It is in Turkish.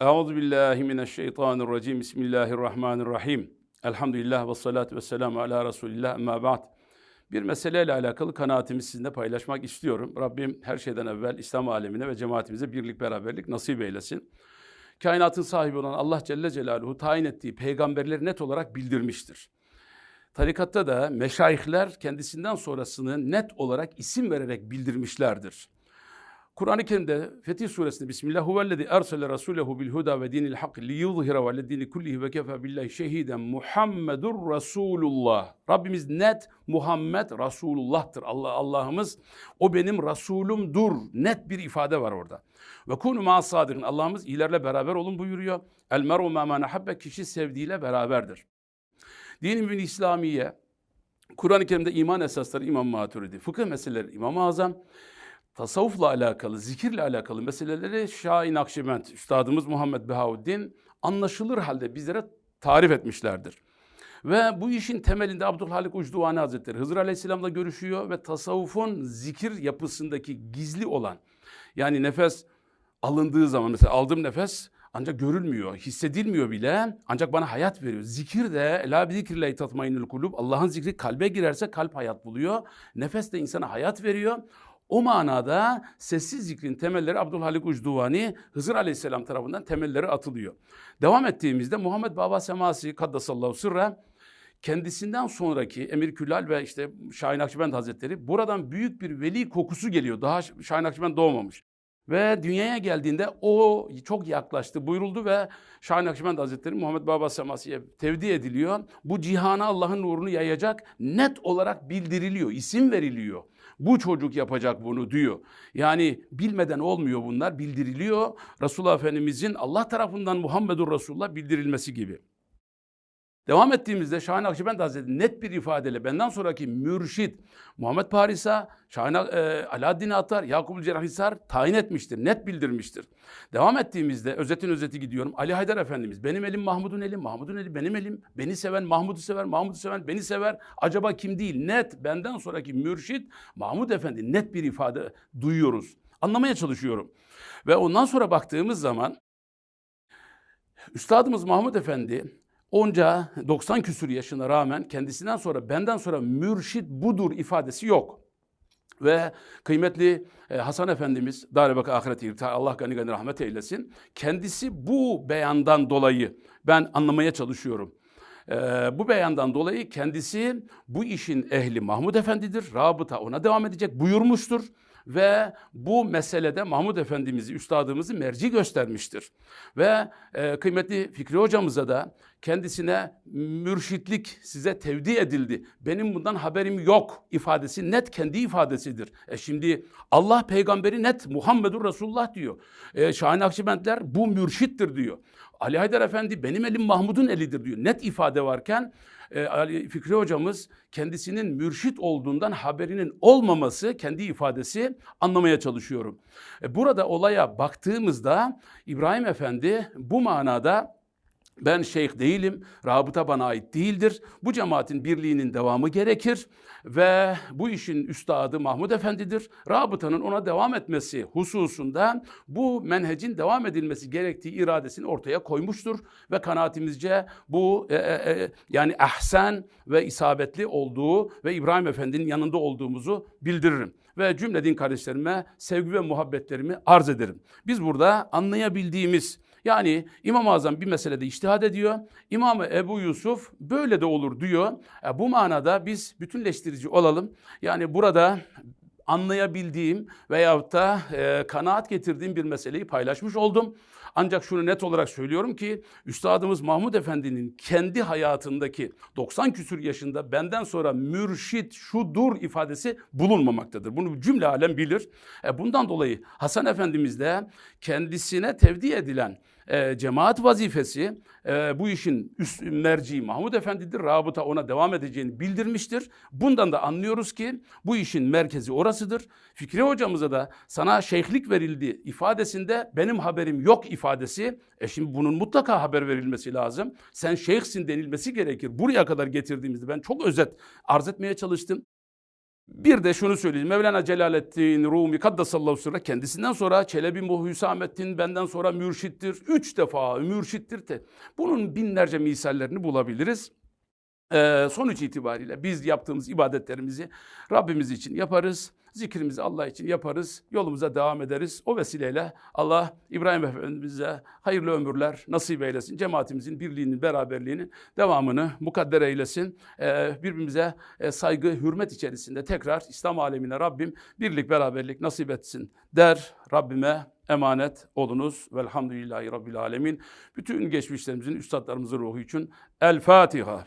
Euzu billahi mineşşeytanirracim. Bismillahirrahmanirrahim. Elhamdülillah ve salatu ve selamu ala Resulillah. Ama ba'd. Bir meseleyle alakalı kanaatimi sizinle paylaşmak istiyorum. Rabbim her şeyden evvel İslam alemine ve cemaatimize birlik beraberlik nasip eylesin. Kainatın sahibi olan Allah Celle Celaluhu tayin ettiği peygamberleri net olarak bildirmiştir. Tarikatta da meşayihler kendisinden sonrasını net olarak isim vererek bildirmişlerdir. Kur'an-ı Kerim'de Fetih Suresinde Bismillah huvellezî ersele rasûlehu bil huda ve dinil hak li yuzhira ve leddini kullihi ve kefe billahi şehiden Muhammedur Resulullah. Rabbimiz net Muhammed Resulullah'tır. Allah Allah'ımız o benim Resulümdür. Net bir ifade var orada. Ve kunu ma sadikin. Allah'ımız ilerle beraber olun buyuruyor. El meru ma habbe kişi sevdiğiyle beraberdir. Din-i İslamiye Kur'an-ı Kerim'de iman esasları İmam Maturidi, fıkıh meseleleri İmam-ı Azam, tasavvufla alakalı, zikirle alakalı meseleleri Şahin Akşibend, Üstadımız Muhammed Behauddin anlaşılır halde bizlere tarif etmişlerdir. Ve bu işin temelinde Abdülhalik Ucduvani Hazretleri Hızır Aleyhisselam'la görüşüyor ve tasavvufun zikir yapısındaki gizli olan yani nefes alındığı zaman mesela aldığım nefes ancak görülmüyor, hissedilmiyor bile ancak bana hayat veriyor. Zikir de la bi zikrillahi tatmainul kulub. Allah'ın zikri kalbe girerse kalp hayat buluyor. Nefes de insana hayat veriyor. O manada sessiz zikrin temelleri Abdülhalik Ucduvani Hızır Aleyhisselam tarafından temelleri atılıyor. Devam ettiğimizde Muhammed Baba Semasi Kaddasallahu Sırra kendisinden sonraki Emir Külal ve işte Şahin Akçıbend Hazretleri buradan büyük bir veli kokusu geliyor. Daha Şahin Akçıbend doğmamış. Ve dünyaya geldiğinde o çok yaklaştı buyuruldu ve Şahin Akşibend Hazretleri Muhammed Baba Semasi'ye tevdi ediliyor. Bu cihana Allah'ın nurunu yayacak net olarak bildiriliyor, isim veriliyor. Bu çocuk yapacak bunu diyor. Yani bilmeden olmuyor bunlar bildiriliyor. Resulullah Efendimizin Allah tarafından Muhammedur Resulullah bildirilmesi gibi. Devam ettiğimizde Şahin Akşibend Hazretleri net bir ifadeyle benden sonraki mürşit Muhammed Paris'a, Şahin e, Alaaddin Atar, Yakup Cerrahisar tayin etmiştir, net bildirmiştir. Devam ettiğimizde özetin özeti gidiyorum. Ali Haydar Efendimiz benim elim Mahmud'un eli, Mahmud'un eli benim elim. Beni seven Mahmud'u sever, Mahmud'u seven beni sever. Acaba kim değil? Net benden sonraki mürşit Mahmud Efendi net bir ifade duyuyoruz. Anlamaya çalışıyorum. Ve ondan sonra baktığımız zaman Üstadımız Mahmud Efendi Onca 90 küsur yaşına rağmen kendisinden sonra benden sonra mürşit budur ifadesi yok. Ve kıymetli e, Hasan Efendimiz, Dâle ahireti Allah gani gani rahmet eylesin. Kendisi bu beyandan dolayı ben anlamaya çalışıyorum. Ee, bu beyandan dolayı kendisi bu işin ehli Mahmud Efendi'dir. Rabıta ona devam edecek buyurmuştur ve bu meselede Mahmud Efendimiz'i, üstadımızı merci göstermiştir. Ve e, kıymetli Fikri hocamıza da kendisine mürşitlik size tevdi edildi. Benim bundan haberim yok ifadesi net kendi ifadesidir. E şimdi Allah peygamberi net Muhammedur Resulullah diyor. E, Şahin Akşibentler bu mürşittir diyor. Ali Haydar Efendi benim elim Mahmud'un elidir diyor. Net ifade varken e, Ali Fikri hocamız kendisinin mürşit olduğundan haberinin olmaması kendi ifadesi anlamaya çalışıyorum. E, burada olaya baktığımızda İbrahim Efendi bu manada ben şeyh değilim, rabıta bana ait değildir. Bu cemaatin birliğinin devamı gerekir ve bu işin üstadı Mahmud Efendi'dir. Rabıtanın ona devam etmesi hususunda bu menhecin devam edilmesi gerektiği iradesini ortaya koymuştur ve kanaatimizce bu e, e, e, yani ahsen ve isabetli olduğu ve İbrahim Efendi'nin yanında olduğumuzu bildiririm ve cümle din kardeşlerime sevgi ve muhabbetlerimi arz ederim. Biz burada anlayabildiğimiz yani İmam-ı Azam bir meselede iştihad ediyor. İmam Ebu Yusuf böyle de olur diyor. E, bu manada biz bütünleştirici olalım. Yani burada anlayabildiğim veyahut da e, kanaat getirdiğim bir meseleyi paylaşmış oldum. Ancak şunu net olarak söylüyorum ki Üstadımız Mahmud Efendi'nin kendi hayatındaki 90 küsür yaşında benden sonra mürşit şudur ifadesi bulunmamaktadır. Bunu cümle alem bilir. E, bundan dolayı Hasan Efendimiz de kendisine tevdi edilen e, cemaat vazifesi e, bu işin üst merci Mahmud Efendi'dir. Rabıta ona devam edeceğini bildirmiştir. Bundan da anlıyoruz ki bu işin merkezi orasıdır. Fikri hocamıza da sana şeyhlik verildi ifadesinde benim haberim yok ifadesi. E şimdi bunun mutlaka haber verilmesi lazım. Sen şeyhsin denilmesi gerekir. Buraya kadar getirdiğimizde ben çok özet arz etmeye çalıştım. Bir de şunu söyleyeyim. Mevlana Celaleddin Rumi Kaddesallahu sırra kendisinden sonra Çelebi Muh Hüsamettin benden sonra mürşittir. Üç defa mürşittir de. Bunun binlerce misallerini bulabiliriz. Ee, sonuç itibariyle biz yaptığımız ibadetlerimizi Rabbimiz için yaparız. Zikrimizi Allah için yaparız. Yolumuza devam ederiz. O vesileyle Allah İbrahim Efendimiz'e hayırlı ömürler nasip eylesin. Cemaatimizin birliğinin, beraberliğinin devamını mukadder eylesin. Ee, birbirimize e, saygı, hürmet içerisinde tekrar İslam alemine Rabbim birlik, beraberlik nasip etsin der. Rabbime emanet olunuz. Velhamdülillahi Rabbil alemin. Bütün geçmişlerimizin, üstadlarımızın ruhu için El Fatiha.